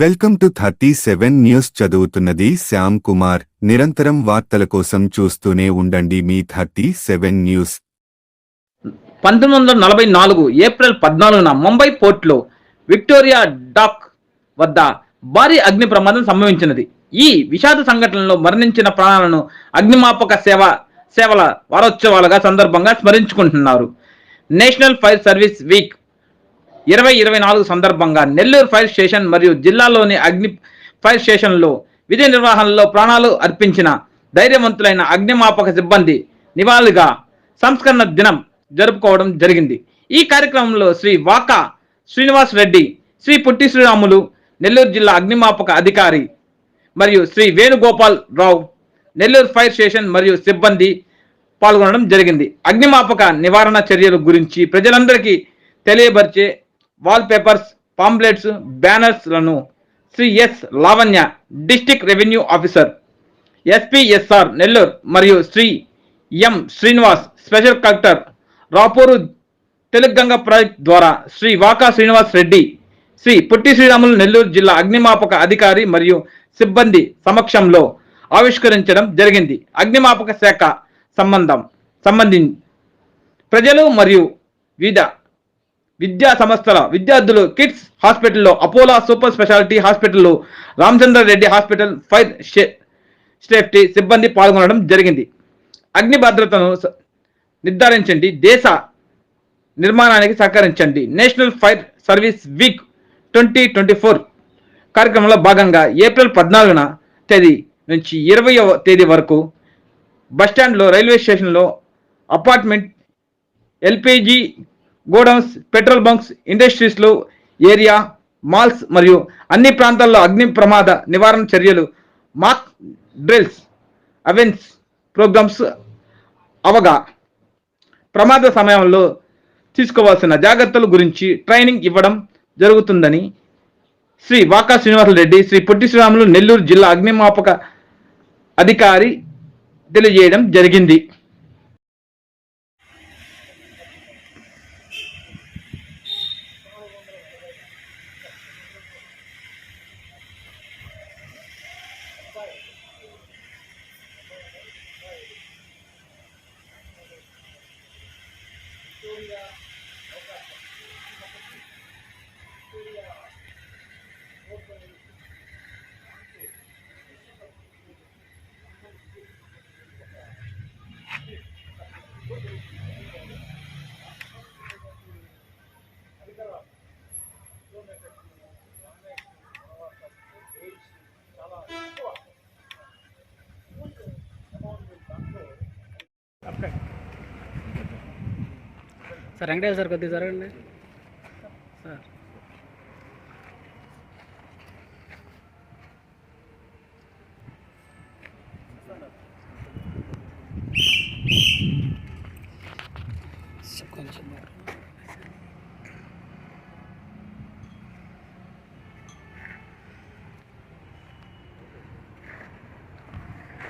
Welcome to thirty seven news చదువుతున్నది శ్యామ్ కుమార్. నిరంతరం వార్తల కోసం చూస్తూనే ఉండండి మీ థర్టీ సెవెన్ న్యూస్. పంతొమ్మిది వందల నలభై నాలుగు ఏప్రిల్ పద్నాలుగున ముంబై పోర్ట్లో విక్టోరియా డాక్ వద్ద భారీ అగ్ని ప్రమాదం సంభవించినది. ఈ విషాద సంఘటనలో మరణించిన ప్రాణాలను అగ్నిమాపక సేవ సేవల వారోత్సవాలుగా సందర్భంగా స్మరించుకుంటున్నారు. నేషనల్ ఫైర్ సర్వీస్ వీక్ ఇరవై ఇరవై నాలుగు సందర్భంగా నెల్లూరు ఫైర్ స్టేషన్ మరియు జిల్లాలోని అగ్ని ఫైర్ స్టేషన్లో విధి నిర్వహణలో ప్రాణాలు అర్పించిన ధైర్యవంతులైన అగ్నిమాపక సిబ్బంది నివాళిగా సంస్కరణ దినం జరుపుకోవడం జరిగింది. ఈ కార్యక్రమంలో శ్రీ వాకా శ్రీనివాస్ రెడ్డి శ్రీ పుట్టి శ్రీరాములు నెల్లూరు జిల్లా అగ్నిమాపక అధికారి మరియు శ్రీ వేణుగోపాల్ రావు నెల్లూరు ఫైర్ స్టేషన్ మరియు సిబ్బంది పాల్గొనడం జరిగింది. అగ్నిమాపక నివారణ చర్యల గురించి ప్రజలందరికీ తెలియపరిచే wall papers pamphlets బ్యానర్స్లను Shri S Lavanya district revenue officer SPSR Nellore మరియు Shri M Srinivas special collector Rapur Telugu Ganga project ద్వారా శ్రీ వాకా శ్రీనివాస్ రెడ్డి శ్రీ పుట్టి శ్రీరాములు నెల్లూరు జిల్లా అగ్నిమాపక అధికారి మరియు సిబ్బంది సమక్షంలో ఆవిష్కరించడం జరిగింది. అగ్నిమాపక శాఖ సంబంధం సంబంధించి ప్రజలు మరియు వివిధ విద్యా సంస్థల విద్యార్థులు కిడ్స్ హాస్పిటల్లో అపోలో సూపర్ స్పెషాలిటీ హాస్పిటల్లో Ramachandra Reddy hospital fire safety సిబ్బంది పాల్గొనడం జరిగింది. అగ్ని భద్రతను నిర్ధారించండి. దేశ నిర్మాణానికి సహకరించండి. National fire service week twenty twenty four కార్యక్రమంలో భాగంగా ఏప్రిల్ పద్నాలుగున తేదీ నుంచి ఇరవయవ తేదీ వరకు బస్టాండ్లో రైల్వే స్టేషన్లో apartment LPG godowns petrol bunks ఇండస్ట్రీస్లు area malls మరియు అన్ని ప్రాంతాల్లో అగ్ని ప్రమాద నివారణ చర్యలు మాక్ డ్రిల్స్ అవెన్స్ ప్రోగ్రామ్స్ అవగా ప్రమాద సమయంలో తీసుకోవాల్సిన జాగ్రత్తల గురించి ట్రైనింగ్ ఇవ్వడం జరుగుతుందని శ్రీ వాకా శ్రీనివాసరెడ్డి శ్రీ పొట్టి శ్రీరాములు నెల్లూరు జిల్లా అగ్నిమాపక అధికారి తెలియజేయడం జరిగింది. సార్ వెంకటేశ్వర సార్ కొద్దిగా జరగండి. సార్. కొంచెం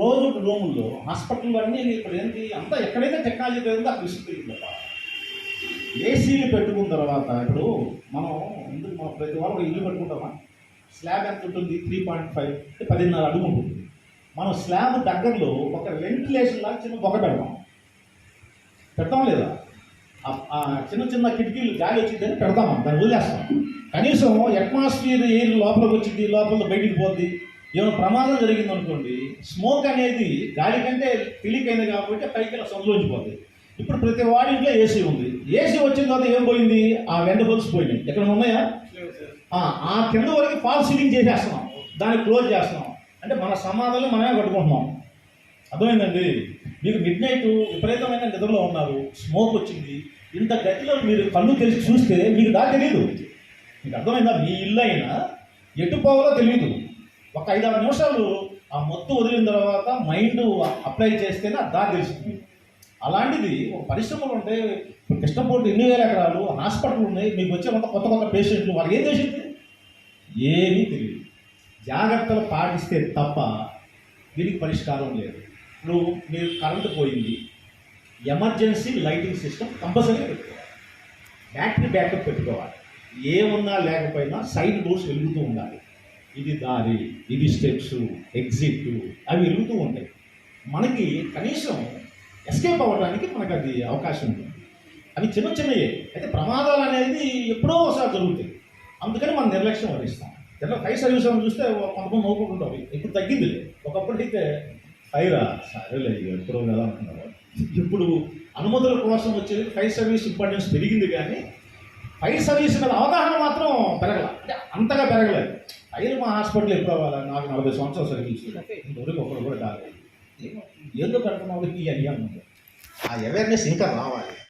క్లోజ్డ్ రూముల్లో హాస్పిటల్ అన్నీ ఇప్పుడు ఏంటి అంతా ఎక్కడైతే టెక్నాలజీ పెరిగిందో అక్కడ రిస్క్ ఏసీలు పెట్టుకున్న తర్వాత ఇప్పుడు మనం ఎందుకు మనం ప్రతి వాళ్ళు ఇల్లు పెట్టుకుంటామా స్లాబ్ ఎంత ఉంటుంది? త్రీ పాయింట్ ఫైవ్ పదిన్నర అడుగు ఉంటుంది. మనం స్లాబ్ దగ్గరలో ఒక వెంటిలేషన్ లాగా చిన్న బొక్క పెడతాం. పెడతాం లేదా? ఆ- చిన్న చిన్న కిటికీలు గాలి వచ్చిందని పెడతాం దాన్ని వదిలేస్తాం. కనీసం అట్మాస్ఫియర్ ఎయిర్ లోపలికి వచ్చింది లోపల బయటికి పోద్ది. ఏమైనా ప్రమాదం జరిగింది అనుకోండి స్మోక్ అనేది గాలి కంటే పిలికైంది కాబట్టి పైకి ఇలా సొంతలోంచి పోతుంది ఇప్పుడు ప్రతి వాడి ఇంట్లో ఏసీ ఉంది. ఏసీ వచ్చిన తర్వాత ఏం పోయింది? ఆ వెండ హోల్స్ పోయినాయి ఎక్కడ ఉన్నాయా? ఆ, ఆ కింద వరకు ఫాల్ సీలింగ్ చేసేస్తున్నాం. దాన్ని క్లోజ్ చేస్తున్నాం. అంటే మన సమాధానం మనమే కట్టుకుంటున్నాం అర్థమైందండి? మీకు మిడ్ నైట్ విపరీతమైన నిద్రలో ఉన్నారు. స్మోక్ వచ్చింది. ఇంత గతిలో మీరు కళ్ళు తెలిసి చూస్తే మీకు దా తెలియదు మీకు అర్థమైందా? మీ ఇల్లు అయినా ఎటు పోవాలో తెలియదు ఒక ఐదు ఆరు నిమిషాలు ఆ మొత్తం వదిలిన తర్వాత మైండ్ అప్లై చేస్తేనే ఆ దారి తెలుస్తుంది. అలాంటిది ఒక పరిశ్రమలు ఉంటే ఇప్పుడు కృష్ణపూర్తి ఎన్ని వేల ఎకరాలు హాస్పిటల్ ఉన్నాయి మీకు వచ్చే కొత్త కొత్త కొత్త పేషెంట్లు వాళ్ళు ఏం చేసింది ఏమీ తెలియదు. జాగ్రత్తలు పాటిస్తే తప్ప దీనికి పరిష్కారం లేదు. నువ్వు మీరు కరెంటు పోయింది. ఎమర్జెన్సీ లైటింగ్ సిస్టమ్ కంపల్సరీ పెట్టుకోవాలి. బ్యాటరీ బ్యాకప్ పెట్టుకోవాలి. ఏమున్నా లేకపోయినా సైడ్ డోర్స్ వెలుగుతూ ఉండాలి. ఇది దారి ఇది స్టెప్స్ ఎగ్జిట్ అవి వెలుగుతూ ఉంటాయి. మనకి కనీసం ఎస్కేప్ అవ్వడానికి మనకు అది అవకాశం ఉంటుంది అవి చిన్న చిన్నయే. అయితే ప్రమాదాలు అనేది ఎప్పుడో ఒకసారి జరుగుతాయి. అందుకని మనం నిర్లక్ష్యం వహిస్తాం. ఎట్లా ఫైర్ సర్వీస్ అని చూస్తే కొంతమంది నవ్వుకుంటుంటాం ఇప్పుడు తగ్గింది ఒకప్పుడు అయితే ఫైరా సరేలే ఎప్పుడో కదా అంటున్నారు ఇప్పుడు అనుమతుల కోసం వచ్చేది ఫైర్ సర్వీస్ ఇంపార్టెన్స్ పెరిగింది కానీ ఫైర్ సర్వీస్ మీద అవగాహన మాత్రం పెరగల. అంటే అంతగా పెరగలేదు. ఫైర్ మా హాస్పిటల్ ఎప్పుడు అవ్వాలి? నాకు నలభై సంవత్సరాలు అంటే ఇంతవరకు ఒకరు కూడా కాలేదు ఏదో పెడుతున్నాం ఈ అయ్యాను ఆ అవేర్నెస్ ఇంకా రావాలి.